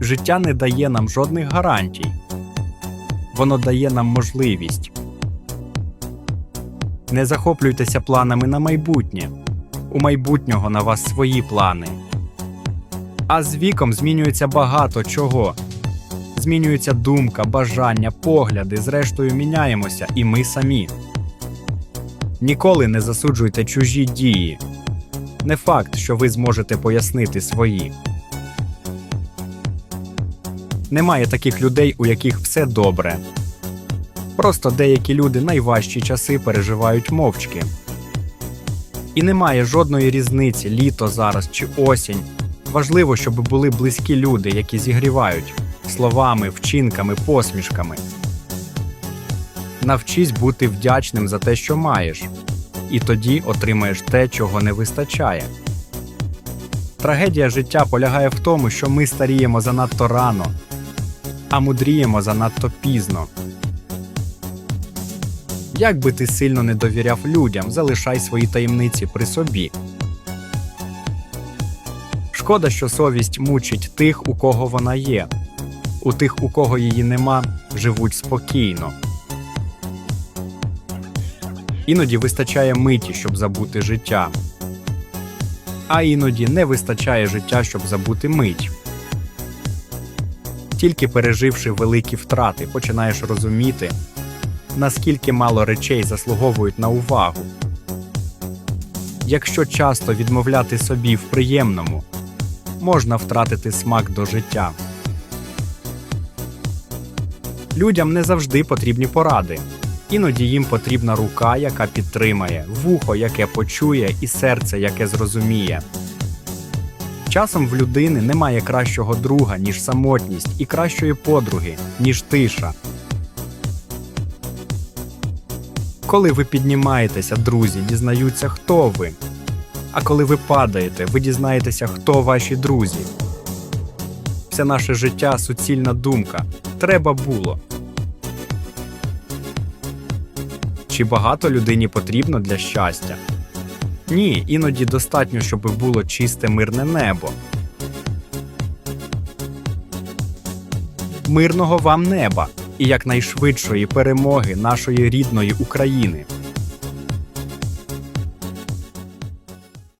Життя не дає нам жодних гарантій. Воно дає нам можливість. Не захоплюйтеся планами на майбутнє. У майбутнього на вас свої плани. А з віком змінюється багато чого. Змінюється думка, бажання, погляди, зрештою міняємося і ми самі. Ніколи не засуджуйте чужі дії. Не факт, що ви зможете пояснити свої. Немає таких людей, у яких все добре. Просто деякі люди найважчі часи переживають мовчки. І немає жодної різниці, літо зараз чи осінь. Важливо, щоб були близькі люди, які зігрівають словами, вчинками, посмішками. Навчись бути вдячним за те, що маєш, і тоді отримаєш те, чого не вистачає. Трагедія життя полягає в тому, що ми старіємо занадто рано, а мудріємо занадто пізно. Як би ти сильно не довіряв людям, залишай свої таємниці при собі. Шкода, що совість мучить тих, у кого вона є. У тих, у кого її нема, живуть спокійно. Іноді вистачає миті, щоб забути життя. А іноді не вистачає життя, щоб забути мить. Тільки переживши великі втрати, починаєш розуміти, наскільки мало речей заслуговують на увагу. Якщо часто відмовляти собі в приємному, можна втратити смак до життя. Людям не завжди потрібні поради. Іноді їм потрібна рука, яка підтримає, вухо, яке почує, і серце, яке зрозуміє. Часом в людини немає кращого друга, ніж самотність, і кращої подруги, ніж тиша. Коли ви піднімаєтеся, друзі дізнаються, хто ви. А коли ви падаєте, ви дізнаєтеся, хто ваші друзі. Все наше життя суцільна думка. Треба було. Чи багато людині потрібно для щастя? Ні, іноді достатньо, щоб було чисте мирне небо. Мирного вам неба і якнайшвидшої перемоги нашої рідної України.